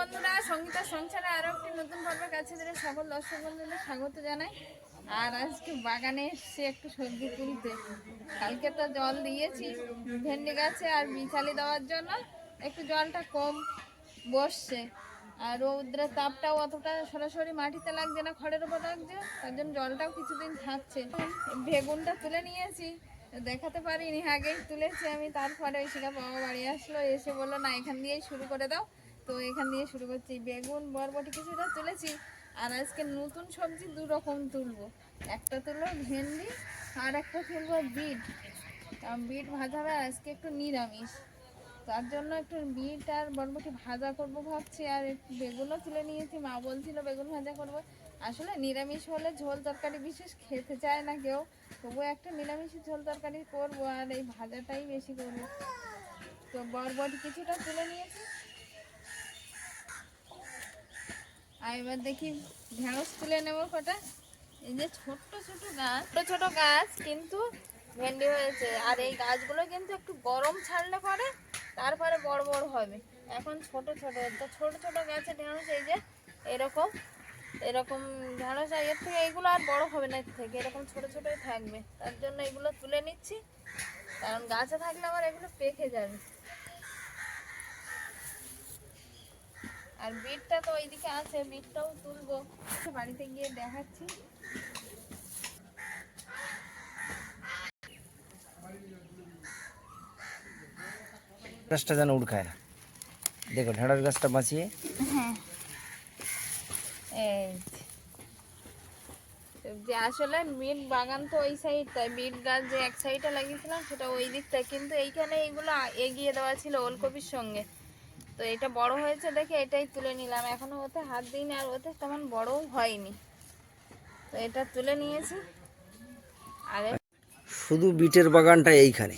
বন্ধুরা সঙ্গীতা সংসারে আরও একটি নতুন পর্বের কাছে দিলে সকল দর্শক বন্ধুদের স্বাগত জানাই। আর আজকে বাগানে এসেছি একটু সবজি তুলতে। কালকে তো জল দিয়েছি, ভেন্ডি গাছে আর বিচালি দেওয়ার জন্য। একটু জলটা কম বসছে। আর রৌদ্রের তাপটাও অতটা সরাসরি মাটিতে লাগছে না, খড়ের উপর লাগছে, তার জন্য জলটাও কিছুদিন থাকছে। বেগুনটা তুলে নিয়েছি, দেখাতে পারিনি, আগেই তুলেছি আমি, তারপরে ওই শিকা বাবা বাড়ি আসলো, এসে বলল, না, এখান দিয়েই শুরু করে দাও। তো এখান দিয়ে শুরু করছি। বেগুন, বরবটি কিছুটা তুলেছি। আর আজকে নতুন সবজি দু রকম তুলবো। একটা তুলবো ভেন্ডি আর একটা তুলবো বিট। বিট ভাজা হবে আজকে একটু নিরামিষ। তার জন্য একটু বিট আর বরবটি ভাজা করব ভাবছি। আর বেগুনও তুলে নিয়েছি। মা বলছিল বেগুন ভাজা করব। আসলে নিরামিষ হলে ঝোল তরকারি বিশেষ খেতে চায় না কেউ। তবুও একটা নিরামিষ ঝোল তরকারি করব আর এই ভাজাটাই বেশি করব। তো বরবটি কিছুটা তুলে নিয়েছি। আর এবার দেখি ঢেঁড়স তুলে নেব কটা। এই যে ছোট্ট ছোট গাছ ছোট ছোট গাছ কিন্তু ভেন্ডি হয়েছে। আর এই গাছগুলো কিন্তু একটু গরম ছাড়লে পরে তারপরে বড় বড় হবে। এখন ছোট ছোট, তো ছোট ছোট গাছে ঢেঁড়স, এই যে এরকম এরকম ঢেঁড়স এর থেকে এইগুলো আর বড় হবে না থেকে, এরকম ছোট ছোটই থাকবে। তার জন্য এগুলো তুলে নিচ্ছি। কারণ গাছে থাকলে আবার এগুলো পেকে যাবে। আর বিটটা তো ওইদিকে আছে বিটটাও তুলবো। বাড়িতে গিয়ে দেখাচ্ছি। গাছটা যেন উড়খায় না দেখো ঢেঁড়স গাছটা বাঁচিয়ে। হ্যাঁ। যে। আসলে মিট বাগান তো ওই সাইডটায় বিট গাছ যে এক সাইডে লাগিয়েছিলাম সেটা ওই দিকটায়। কিন্তু এইখানে এইগুলো এগিয়ে দেওয়া ছিল ওলকপির সঙ্গে। তো এটা বড় হয়েছে দেখে এটাই তুলে নিলাম। এখনও ওতে হাত দিইনি আর ওতে তেমন বড়ও হয়নি। তো এটা তুলে নিয়েছি। আর শুধু বিটের বাগানটা এইখানে।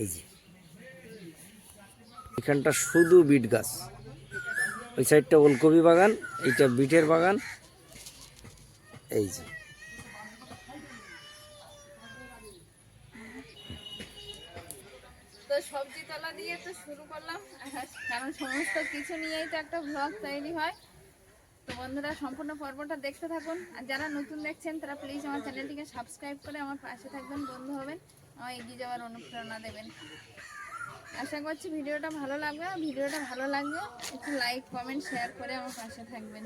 এই যে। এখানটা শুধু বিট গাছ। ওই সাইডটা ওলকপি বাগান এইটা বিটের বাগান। এই যে। তো তলা দিয়ে তো শুরু করলাম। কারণ সমস্ত কিছু নিয়েই তো একটা ব্লগ তৈরি হয়। তো বন্ধুরা, সম্পূর্ণ পর্বটা দেখতে থাকুন। আর যারা নতুন দেখছেন, তারা প্লিজ আমার চ্যানেলটিকে সাবস্ক্রাইব করে আমার পাশে থাকবেন, বন্ধু হবেন, আমার এগিয়ে যাওয়ার অনুপ্রেরণা দেবেন। আশা করছি ভিডিওটা ভালো লাগবে। আর ভিডিওটা ভালো লাগবে একটু লাইক কমেন্ট শেয়ার করে আমার পাশে থাকবেন।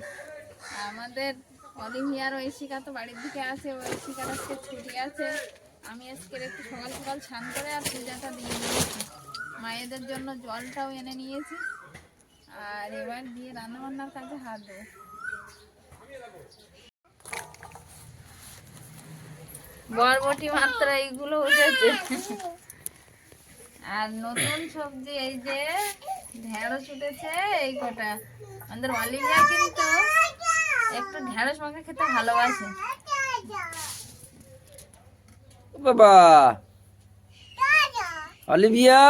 আমাদের অলিভিয়ার ঐশিকা তো বাড়ির দিকে আছে। ঐশিকার আজকে ছুটি আছে। আমি আজকের একটু সকাল সকাল স্নান করে আর পূজাটা দিয়ে নিয়েছি মায়েদের জন্য জলটাও এনে নিয়েছি। আর এবার দিয়ে রান্না বান্নার কাজে হাত দেবো। বরবটি মাত্র এইগুলো উঠেছে। আর নতুন সবজি, এই যে ঢেঁড়স উঠেছে, এই কটা। আমাদের অলিভিয়া কিন্তু একটু ঢেঁড়স মাখা খেতে ভালোবাসে। বাবা। অলিভিয়া।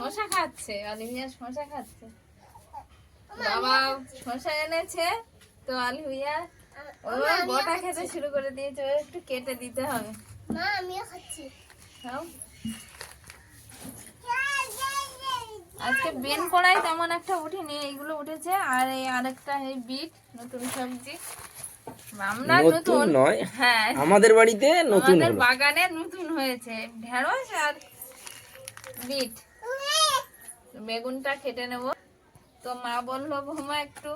শশা খাচ্ছে অলিভিয়া শশা খাচ্ছে। বাবা শশা এনেছে তো অলিভিয়া ও গোটা খেতে শুরু করে দিয়েছে ও একটু কেটে দিতে হবে। মা আমিও খাচ্ছি। খাও। আজকে বেন কড়াই তেমন একটা উঠেনি এইগুলো উঠেছে আর এই আরেকটা এই বিট নতুন সবজি। আমরা নতুন নতুন। নয় হ্যাঁ। আমাদের বাড়িতে নতুন আমাদের বাগানে নতুন হয়েছে ঢেঁড়স আর বিট। বেগুনটা কেটে নেব। তো মা বলল বৌমা একটু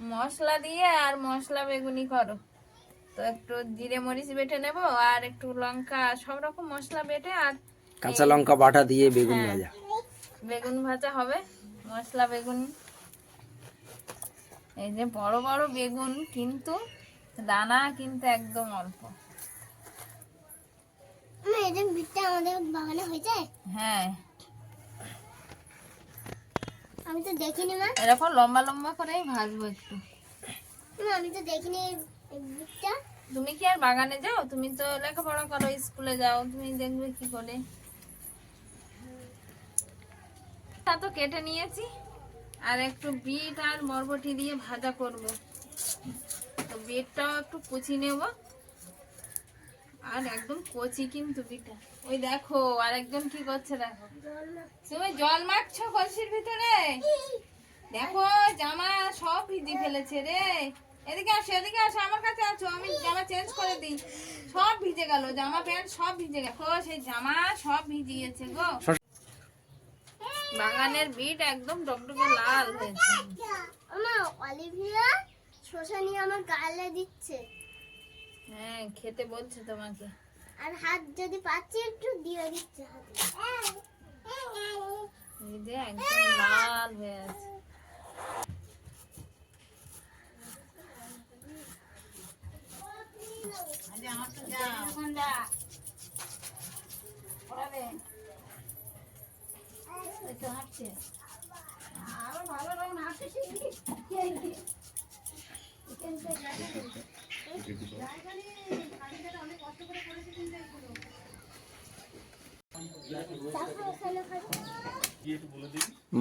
মশলা দিয়ে আর মশলা বেগুনি করো। তো একটু জিরে মরিচ বেটে নেব আর একটু লঙ্কা সব রকম মশলা বেটে আর কাঁচা লঙ্কা বাটা দিয়ে বেগুন হ্যাঁ। ভাজা। বেগুন ভাজা হবে মশলা বেগুন। এই যে বড় বড় বেগুন কিন্তু দানা কিন্তু একদম অল্প। হয়ে হ্যাঁ। আমি তো দেখিনি মা। এরকম লম্বা লম্বা করেই ভাজবো একটু। আমি তো দেখিনি এই তুমি কি আর বাগানে যাও? তুমি তো লেখাপড়া করো স্কুলে যাও তুমি দেখবে কি করে। তা তো কেটে নিয়েছি। আর একটু বিট আর বরবটি দিয়ে ভাজা করব। তো বিটটাও একটু কুচি নেব। আর একদম কচি কিন্তু বিটা ওই দেখো, আর একজন কি করছে দেখো? তুমি জল মাখছো কলসির ভিতরে? দেখো, জামা সব ভিজি ফেলেছে রে। এদিকে আসো এদিকে আসো, আমার কাছে আছো আমি জামা চেঞ্জ করে দিই। সব ভিজে গেল, জামা প্যান্ট সব ভিজে গেল। সেই জামা সব ভিজিয়েছে গো। বাগানের বিট একদম টকটকে লাল হয়েছে। আমার অলিভিয়া শসা নিয়ে আমার গালে দিচ্ছে। হ্যাঁ খেতে বলছে তোমাকে। আর হাত যদি পাচ্ছি একটু দিয়ে দিচ্ছে হাতে। এই যে একদম লাল হয়ে আছে।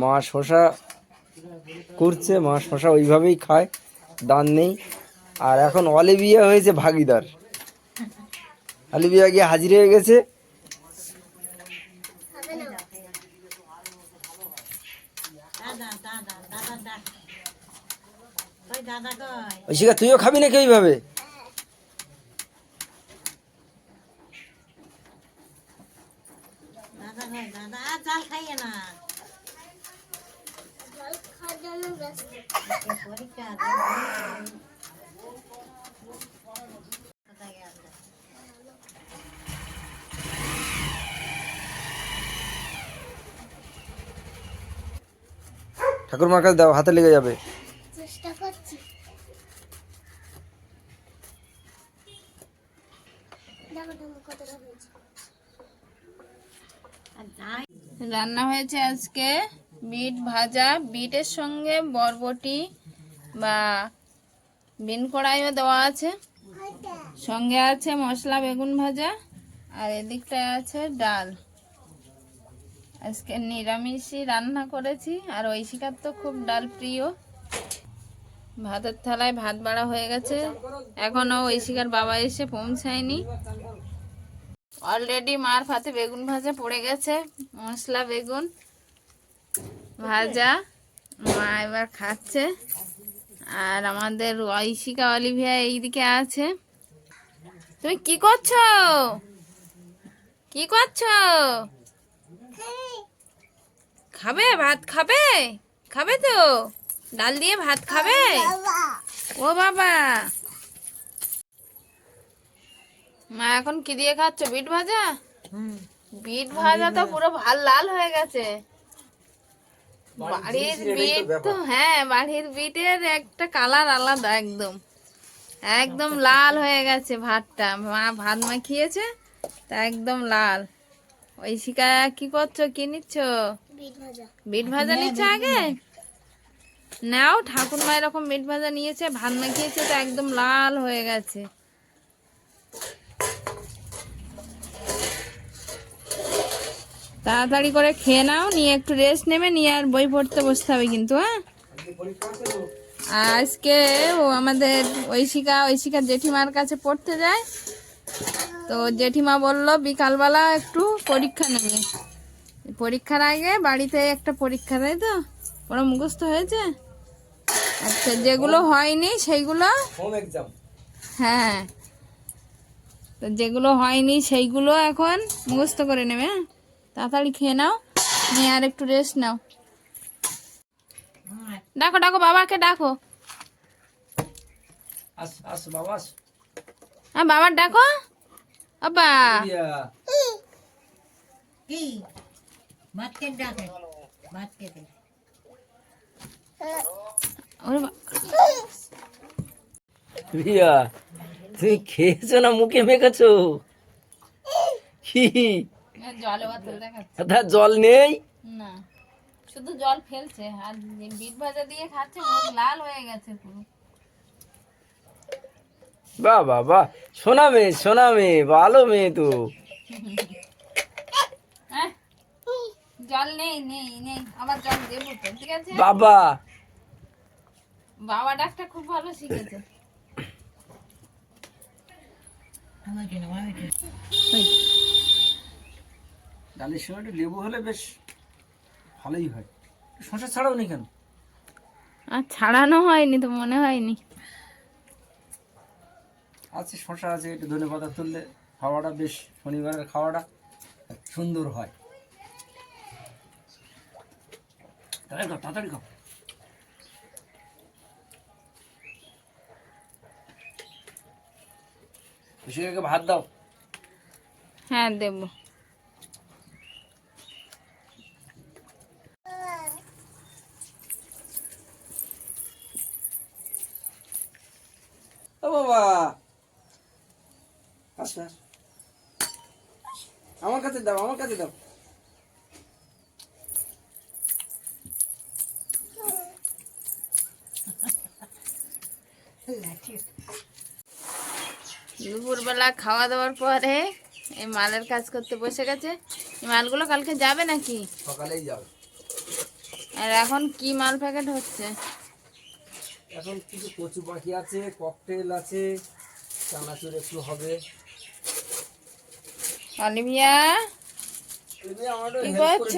মা শশা করছে, মা শশা ওইভাবেই খায়, দান নেই। আর এখন অলিভিয়া হয়েছে ভাগিদার। অলিভিয়া গিয়ে হাজির হয়ে গেছে। তুইও খাবি নাকি ওইভাবে? খাওয়ার জন্য ব্যস্ত ঠাকুরমার কাছে দাও হাতে লেগে যাবে। চেষ্টা করছি। দেখো দেখো কতটা হয়েছে। রান্না হয়েছে আজকে বিট ভাজা। বিটের সঙ্গে বরবটি বা বিন কড়াইও দেওয়া আছে। সঙ্গে আছে মশলা, বেগুন ভাজা, আর এদিকটায় আছে ডাল। আজকে নিরামিষই রান্না করেছি, আর ঐশিকার তো খুব ডাল প্রিয়। ভাতের থালায় ভাত বাড়া হয়ে গেছে। এখনও ঐশিকার বাবা এসে পৌঁছায়নি। অলরেডি মার ভাতে বেগুন ভাজা পড়ে গেছে, মশলা বেগুন ভাজা, মা এবার খাচ্ছে। আর আমাদের ঐশিকা অলিভিয়া এইদিকে আছে। তুমি কি করছ? কি করছ? খাবে? ভাত খাবে? খাবে তো? ডাল দিয়ে ভাত খাবে? ও বাবা। মা এখন কি দিয়ে খাচ্ছ? বিট ভাজা? বিট ভাজা তো পুরো ভালো লাল হয়ে গেছে। বাড়ির বিট তো হ্যাঁ বাড়ির বিটের একটা কালার আলাদা একদম। একদম লাল হয়ে গেছে ভাতটা। মা ভাত মাখিয়েছে তা একদম লাল। ওই শিকা কি করছ? কি নিচ্ছ? বিট ভাজা। বিট ভাজা নিচ্ছে আগে? নাও ঠাকুরমা এরকম বিট ভাজা নিয়েছে ভাত মাখিয়েছে তো একদম লাল হয়ে গেছে। তাড়াতাড়ি করে খেয়ে নাও নিয়ে একটু রেস্ট নেবে নিয়ে আর বই পড়তে বসতে হবে কিন্তু হ্যাঁ? আজকে ও আমাদের ঐশিকা ঐশিকা জেঠিমার কাছে পড়তে যায়। তো জেঠিমা বলল বিকালবেলা একটু পরীক্ষা নেবে। পরীক্ষার আগে বাড়িতে একটা পরীক্ষা তাই তো? ওরা মুখস্থ হয়েছে? আচ্ছা যেগুলো হয়নি সেইগুলো? হ্যাঁ। তো যেগুলো হয়নি সেইগুলো এখন মুখস্থ করে নেবে হ্যাঁ? তাড়াতাড়ি খেয়ে নাও নিয়ে আর একটু রেস্ট নাও। ডাকো ডাকো বাবাকে ডাকো। আস আস বাবা হ্যাঁ বাবার ডাকো। বাবা রিয়া তুমি খেয়েছো না মুখে মেখেছো? কি জলে তার জল নেই? না শুধু জল ফেলছে আর বিট ভাজা দিয়ে খাচ্ছে মুখ লাল হয়ে গেছে পুরো। বাহ বাহ বাহ। সোনা মেয়ে সোনা মেয়ে ভালো মেয়ে তো। হ্যাঁ? জল নেই নেই নেই। আবার জল দেবো তো ঠিক আছে? বাবা। বাবা ডাকটা খুব ভালো শিখেছে। আমার জন্য আমি ডালের সময় একটু লেবু হলে বেশ ভালোই হয়। শশা ছাড়াও নি কেন? আর ছাড়ানো হয়নি তো মনে হয়নি। আছে শশা আছে একটু ধনে পাতা তুললে খাওয়াটা বেশ শনিবারের খাওয়াটা সুন্দর হয়। তাড়াতাড়ি খাও তাড়াতাড়ি খাও। ভাত দাও। হ্যাঁ দেবো ও বাবা আচ্ছা আমার কাছে দাও আমার কাছে দাও দুপুরবেলা খাওয়া দাওয়ার পরে এই মালের কাজ করতে বসে গেছে। এই মালগুলো কালকে যাবে নাকি? সকালেই যাও আর এখন কি মাল প্যাকেট হচ্ছে? এখন কিছু কচু পাখি আছে ককটেল আছে চানাচুর একটু হবে। অলিভিয়া কি করছ?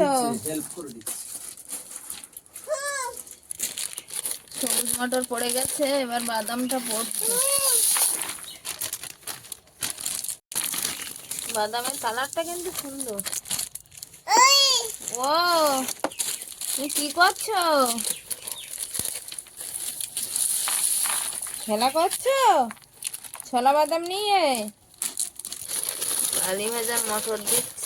সবুজ মটর পড়ে গেছে এবার বাদামটা পড়ছে। বাদামের কালারটা কিন্তু সুন্দর। ও তুমি কি করছ? খেলা করছ? ছোলা বাদাম নিয়ে? কালি ভাজা মটর দিচ্ছ?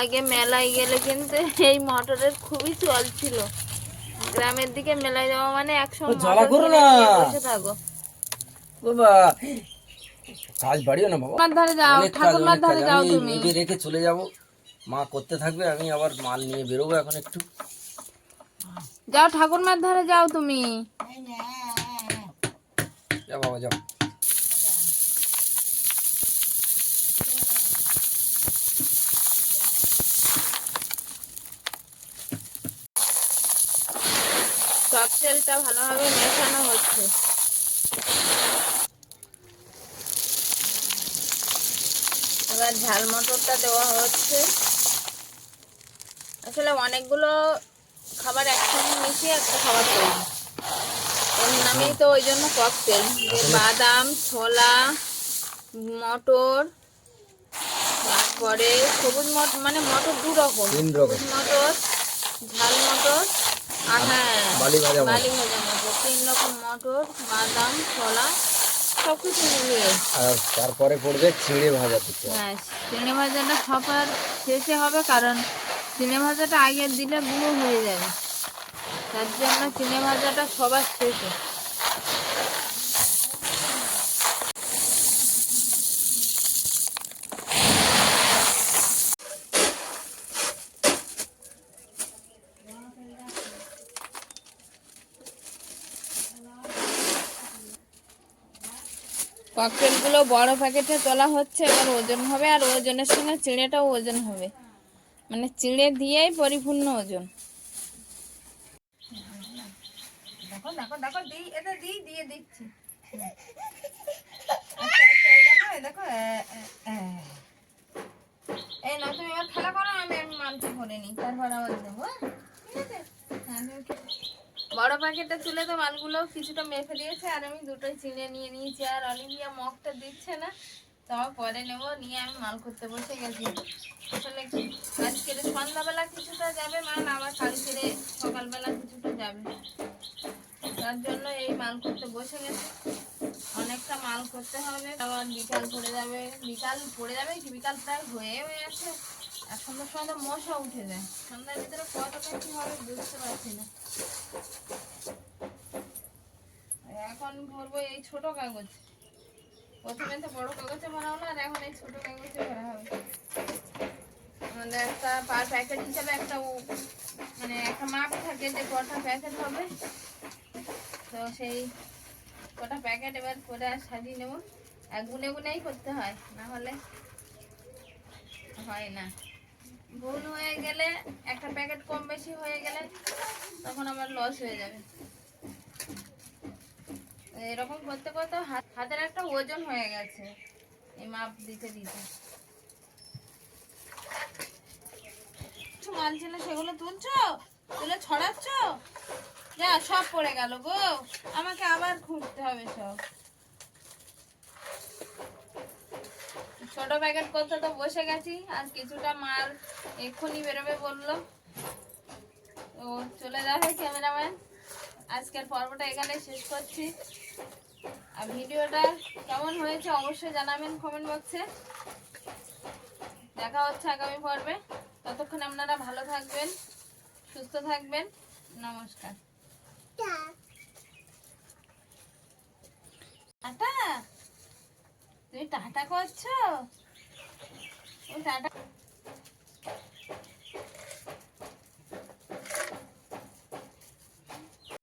আগে মেলায় গেলে কিন্তু এই মটরের খুবই চল ছিল। গ্রামের দিকে মেলায় যাওয়া মানে একসঙ্গে বসে থাকো। বাবা। কাজ বাড়িও না বাবা। ঠাকুরমার ধারে যাও ঠাকুরমার ধারে যাও তুমি। রেখে চলে যাব। মা করতে থাকবে আমি আবার মাল নিয়ে বেরোবো এখন একটু। যাও ঠাকুরমার ধারে যাও তুমি। যা বাবা যাও। চপচেলটা ভালোভাবে মেশানো হচ্ছে। এবার ঝাল মটরটা দেওয়া হচ্ছে। আসলে অনেকগুলো খাবার একসঙ্গে মিশিয়ে একটা খাবার তৈরি। ওর নামেই তো ওই জন্য ককটেল যে বাদাম ছোলা মটর তারপরে সবুজ মটর মানে মটর দু রকম। সবুজ মটর ঝাল মটর আর হ্যাঁ বালি ভাজা মটর। তিন রকম মটর বাদাম ছোলা মিলিয়ে। আর তারপরে পড়বে চিড়ে ভাজা দিতে। হ্যাঁ চিড়ে ভাজাটা সবার শেষে হবে কারণ চিড়ে ভাজাটা আগে দিলে গুঁড়ো হয়ে যাবে। তার জন্য চিড়ে ভাজাটা সবার শেষে। ককটেলগুলো বড় প্যাকেটে তোলা হচ্ছে এবার ওজন হবে আর ওজনের সঙ্গে চিঁড়েটাও ওজন হবে। মানে চিঁড়ে দিয়েই পরিপূর্ণ ওজন। দেখো দেখো দিই এটা দিই দিয়ে দিচ্ছি। আচ্ছা, আচ্ছা, এই না তুমি এবার খেলা করো আমি আমি মালটা করে নিই তারপর আবার দেবো হ্যাঁ? ঠিক আছে? হ্যাঁ, বড় প্যাকেটে তুলে তো মালগুলো কিছুটা মেখে দিয়েছে, আর আমি দুটোই চিনে নিয়ে নিয়েছি, আর অলিভিয়া মগটা দিচ্ছে না। তাও পরে নেব, নিয়ে আমি মাল করতে বসে গেছি। আসলে আজকের সন্ধ্যাবেলা কিছুটা যাবে মাল, আবার কালকের সকালবেলা কিছুটা যাবে। তার জন্য এই মাল করতে বসে গেছে। অনেকটা মাল করতে হবে আবার বিকাল পড়ে যাবে, বিকাল পড়ে যাবে কি, বিকাল প্রায় হয়ে আছে আর সময় তো মশা উঠে যায়। ভিতরে হবে, বুঝতে পারছি না। এখন এই ছোট কাগজ। প্রথমে তো বড় কাগজে হলো আর এখন এই ছোট কাগজে হবে। আমাদের একটা পার প্যাকেট হিসাবে একটা মানে একটা মাপ যে কটা প্যাকেট হবে। তো সেই কটা প্যাকেট এবার করে আর সাজিয়ে নেব। আর গুনে গুনেই করতে হয়, না হলে হয় না। ভুল হয়ে গেলে, একটা প্যাকেট কম বেশি হয়ে গেলে তখন আমার লস হয়ে যাবে। এরকম করতে করতে হাতের একটা ওজন হয়ে গেছে। এই মাপ দিতে দিতে। মাল ছিল, সেগুলো তুলছো? তুলে ছড়াচ্ছ? যা, সব পড়ে গেল গো। আমাকে আবার খুঁজতে হবে সব। ছোট প্যাকেট করতে তো বসে গেছি, আর কিছুটা মাল এক্ষুনি বেরোবে বলল। তো চলে যাবে ক্যামেরাম্যান। আজকের পর্বটা এখানে শেষ করছি। আর ভিডিওটা কেমন হয়েছে অবশ্যই জানাবেন কমেন্ট বক্সে দেখা হচ্ছে আগামী পর্বে। ততক্ষণ আপনারা ভালো থাকবেন, সুস্থ থাকবেন। নমস্কার টাটা তুমি টাটা করছ? ও টাটা